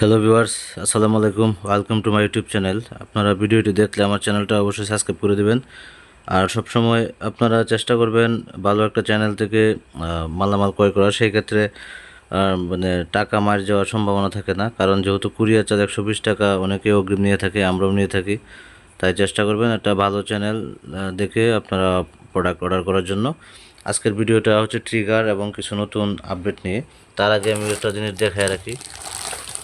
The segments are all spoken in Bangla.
হ্যালো ভিউয়ার্স আসসালামু আলাইকুম welcome to my YouTube channel আপনারা ভিডিওটি দেখলে আমার চ্যানেলটা অবশ্যই সাবস্ক্রাইব করে দেবেন। আর সবসময় আপনারা চেষ্টা করবেন ভালো একটা চ্যানেল থেকে মালামাল ক্রয় করার। সেই ক্ষেত্রে মানে টাকা মার যাওয়ার সম্ভাবনা থাকে না। কারণ যেহেতু কুরিয়ার চার্জ একশো বিশ টাকা অনেকে অগ্রিম নিয়ে থাকে, আমরাও নিয়ে থাকি। তাই চেষ্টা করবেন একটা ভালো চ্যানেল দেখে আপনারা প্রোডাক্ট অর্ডার করার জন্য। আজকের ভিডিওটা হচ্ছে ট্রিগার এবং কিছু নতুন আপডেট নিয়ে। তার আগে আমি একটা জিনিস দেখায় রাখি।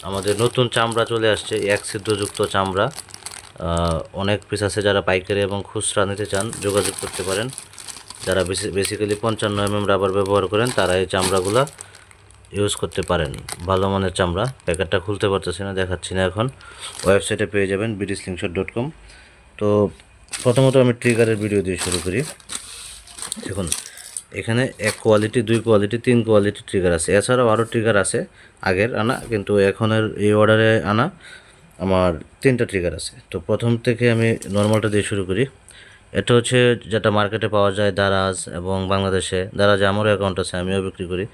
আমাদের নতুন চামড়া চলে আসছে, এক ছিদ্রযুক্ত চামড়া। অনেক পিস আছে যারা পাইকারি এবং খুচরা নিতে চান, যোগাযোগ করতে পারেন। যারা বেসিক্যালি পঞ্চান্ন এমএম রাবার ব্যবহার করেন, তারা এই চামড়াগুলো ইউজ করতে পারেন। ভালো মানের চামড়া। প্যাকেটটা খুলতে পারতেছি না, দেখাচ্ছি না এখন। ওয়েবসাইটে পেয়ে যাবেন বিডি স্লিংশট ডট কম তো প্রথমত আমি ট্রিগারের ভিডিও দিয়ে শুরু করি। দেখুন। এখানে এক কোয়ালিটি দুই কোয়ালিটি তিন কোয়ালিটি ট্রিগার আছে। এছাড়াও আরও ট্রিগার আছে, আগের আনা, কিন্তু এখনের এই অর্ডারে আনা আমার তিনটা ট্রিগার আছে। তো প্রথম থেকে আমি নর্মালটা দিয়ে শুরু করি। এটা হচ্ছে যেটা মার্কেটে পাওয়া যায় দারাজ এবং বাংলাদেশে। দারাজে আমারও অ্যাকাউন্ট আছে, আমিও বিক্রি করি।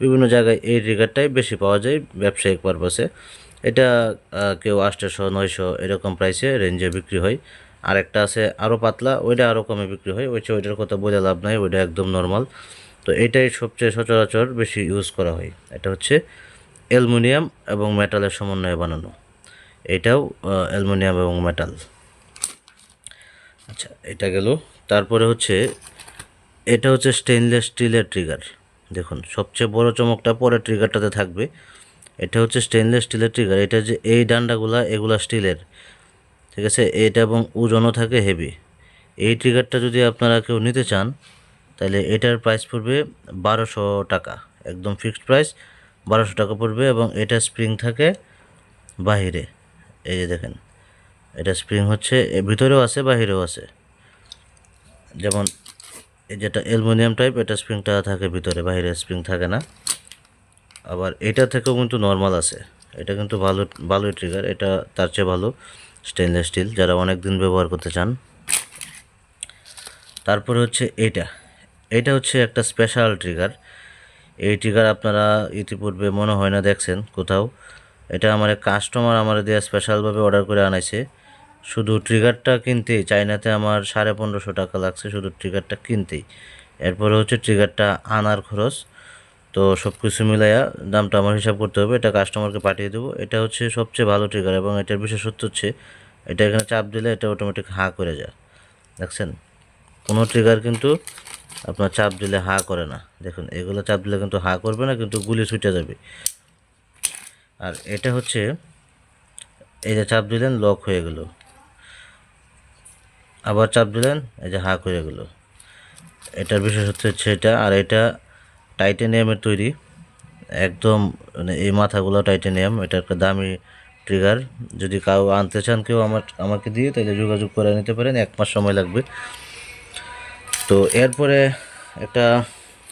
বিভিন্ন জায়গায় এই ট্রিগারটাই বেশি পাওয়া যায় ব্যবসায়িক পারপাসে এটা কেউ আটশোশো নয়শো এরকম প্রাইসে রেঞ্জে বিক্রি হয়। আর একটা আছে আরও পাতলা, ওইটা আরও কমে বিক্রি হয়। ওই ওইটার কথা বলে লাভ নাই, ওইটা একদম নর্মাল তো এটাই সবচেয়ে সচরাচর বেশি ইউজ করা হয়। এটা হচ্ছে অ্যালুমিনিয়াম এবং মেটালের সমন্বয়ে বানানো। এটাও অ্যালুমিনিয়াম এবং মেটাল। আচ্ছা এটা গেল। তারপরে হচ্ছে, এটা হচ্ছে স্টেনলেস স্টিলের ট্রিগার দেখুন, সবচেয়ে বড় চমকটা পরে ট্রিগারটাতে থাকবে। এটা হচ্ছে স্টেনলেস স্টিলের ট্রিগার এটা যে এই ডান্ডাগুলা, এগুলা স্টিলের ঠিক আছে? এটা এবং ওজনও থাকে হেভি এই ট্রিগারটা যদি আপনারা কেউ নিতে চান, তাহলে এটার প্রাইস পড়বে বারোশো টাকা। একদম ফিক্সড প্রাইস বারোশো টাকা পড়বে এবং এটা স্প্রিং থাকে বাহিরে। এই যে দেখেন, এটা স্প্রিং হচ্ছে ভিতরেও আছে, বাহিরেও আছে। যেমন যেটা অ্যালুমিনিয়াম টাইপ এটা স্প্রিংটা থাকে ভিতরে বাইরে স্প্রিং থাকে না। আবার এটা থেকেও কিন্তু নর্মাল আছে। এটা কিন্তু ভালো, ভালোই ট্রিগার এটা তার চেয়ে ভালো। স্টেনলেস স্টিল যারা অনেক দিন ব্যবহার করতে চান। তারপরে হচ্ছে এইটা এটা হচ্ছে একটা স্পেশাল ট্রিগার এই ট্রিগার আপনারা ইতিপূর্বে মনে হয় না দেখছেন কোথাও। এটা আমার কাস্টমার আমার দেওয়া স্পেশালভাবে অর্ডার করে আনাইছে। শুধু ট্রিগারটা কিনতেই চাইনাতে আমার সাড়ে পনেরোশো টাকা লাগছে শুধু ট্রিগারটা কিনতেই। এরপরে হচ্ছে ট্রিগারটা আনার খরচ। তো সব কিছু মিলাইয়া দামটা আমার হিসাব করতে হবে, এটা কাস্টমারকে পাঠিয়ে দেবো। এটা হচ্ছে সবচেয়ে ভালো ট্রিগার এবং এটার বিশেষত্ব হচ্ছে, এটা এখানে চাপ দিলে এটা অটোমেটিক হাঁ করে যায়। দেখছেন? কোনো ট্রিগার কিন্তু আপনার চাপ দিলে হা করে না। দেখুন, এগুলো চাপ দিলে কিন্তু হা করবে না, কিন্তু গুলি ছুটে যাবে। আর এটা হচ্ছে, এই যে চাপ দিলেন লক হয়ে গেল। আবার চাপ দিলেন, এই যে হা হয়ে গেল। এটার বিশেষত্ব হচ্ছে এটা, আর এটা টাইটেনিয়ামের তৈরি। একদম মানে এই মাথাগুলো টাইটেনিয়াম, এটা একটা দামি ট্রিগার যদি কাউ আনতে চান, কেউ আমার, আমাকে দিয়ে, তাহলে যোগাযোগ করে নিতে পারেন, এক মাস সময় লাগবে। তো এরপরে একটা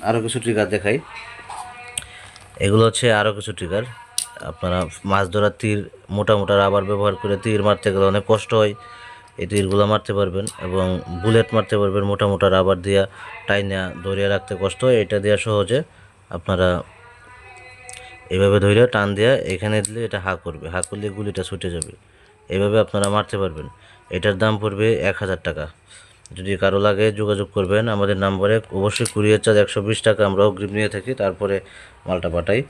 আরও কিছু ট্রিগার দেখাই। এগুলো হচ্ছে আরও কিছু ট্রিগার আপনারা মাছ ধরার তীর, মোটা মোটা রাবার ব্যবহার করে তীর মারতে গেলে অনেক কষ্ট হয়। এই তীরগুলো মারতে পারবেন এবং বুলেট মারতে পারবেন মোটা মোটা রাবার দিয়া টাইনা ধরিয়ে রাখতে কষ্ট এটা দেওয়া সহজে আপনারা এভাবে ধরে টান দিয়ে এখানে দিলে এটা হা করবে। হা করলে গুলিটা ছুটে যাবে। এইভাবে আপনারা মারতে পারবেন। এটার দাম পড়বে এক হাজার টাকা। যদি কারও লাগে যোগাযোগ করবেন, আমাদের নাম্বারে অবশ্যই কুরিয়ার চার্জ একশো বিশ টাকা, আমরা অগ্রিম নিয়ে থাকি, তারপরে মালটা পাঠাই।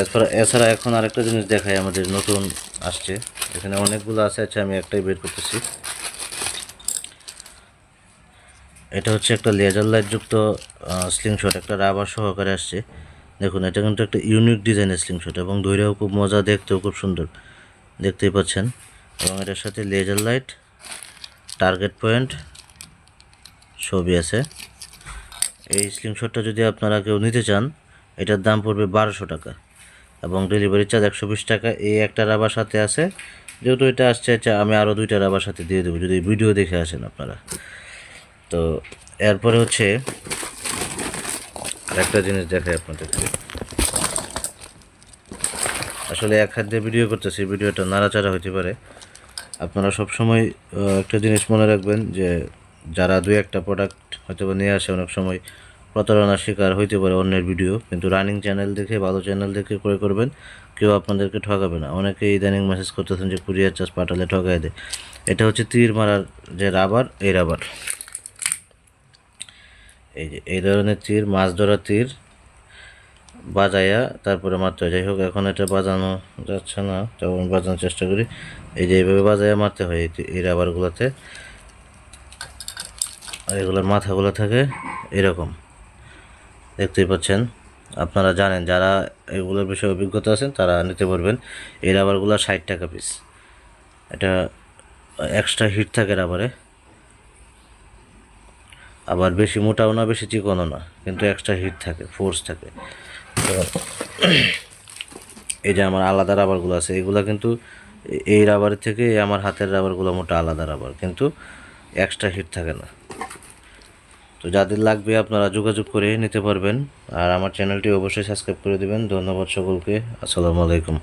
এছাড়া এছাড়া এখন আরেকটা জিনিস দেখাই আমাদের নতুন আসছে। এখানে অনেকগুলো আছে আচ্ছা আমি একটাই বের করতেছি। এটা হচ্ছে একটা লেজার লাইট যুক্ত স্লিংশট একটা রাবার সহকারে আসছে। দেখুন, এটা কিন্তু একটা ইউনিক ডিজাইনের স্লিংশট এবং ধৈর্যও খুব মজা, দেখতেও খুব সুন্দর। দেখতেই পাচ্ছেন। এবং এটার সাথে লেজার লাইট টার্গেট পয়েন্ট ছবি আছে। এই স্লিংশটটা যদি আপনারা কেউ নিতে চান, এটার দাম পড়বে বারোশো টাকা এবং ডেলিভারি চার্জ একশো বিশ টাকা। এই একটা রাবার সাথে আছে। যেহেতু এটা আসছে আমি আরও দুইটা রাবার সাথে দিয়ে দেবো। যদি ভিডিও দেখে আসেন আপনারা। তো এরপরে হচ্ছে আরেকটা জিনিস দেখাই আপনাদেরকে। আসলে এক হাত দিয়ে ভিডিও করতেছি, ভিডিওটা নাড়াচাড়া হইতে পারে। আপনারা সব সময় একটা জিনিস মনে রাখবেন যে যারা দুই একটা প্রোডাক্ট হয়তো নিয়ে আসে, অনেক সময় প্রতারণার শিকার হইতে পারে অন্যের ভিডিও। কিন্তু রানিং চ্যানেল দেখে, ভালো চ্যানেল দেখে করে করবেন, কেউ আপনাদেরকে ঠকাবে না। অনেকে ইদানিং মেসেজ করতেছেন যে কুরিয়ার চার্জ পাঠালে ঠকাই দেয়। এটা হচ্ছে তীর মারার যে রাবার এই রাবার এই যে, এই ধরনের তীর, মাছ ধরা তীর বাজাইয়া তারপরে মারতে হয়। যাই হোক এখন এটা বাজানো যাচ্ছে না তখন বাজানোর চেষ্টা করি। এই যে, এইভাবে বাজাইয়া মারতে হয়, এই- রাবারগুলোতে। আর এগুলোর মাথাগুলো থাকে এরকম। দেখতেই পাচ্ছেন, আপনারা জানেন, যারা এগুলোর বিষয়ে অভিজ্ঞতা আছেন, তারা নিতে পারবেন। এই রাবারগুলো ষাট টাকা পিস এটা এক্সট্রা হিট থাকে রাবারে। আবার বেশি মোটাও না, বেশি চিকনও না, কিন্তু এক্সট্রা হিট থাকে ফোর্স থাকে। এই যে আমার আলাদা রাবারগুলো আছে, এগুলো কিন্তু এই রাবারের থেকে আমার হাতের রাবারগুলো মোটা আলাদা রাবার কিন্তু এক্সট্রা হিট থাকে না। তো যাদের লাগবে আপনারা যোগাযোগ করে নিতে পারবেন, আর আমার চ্যানেলটি অবশ্যই সাবস্ক্রাইব করে দেবেন। ধন্যবাদ সকলকে, আসসালামু আলাইকুম।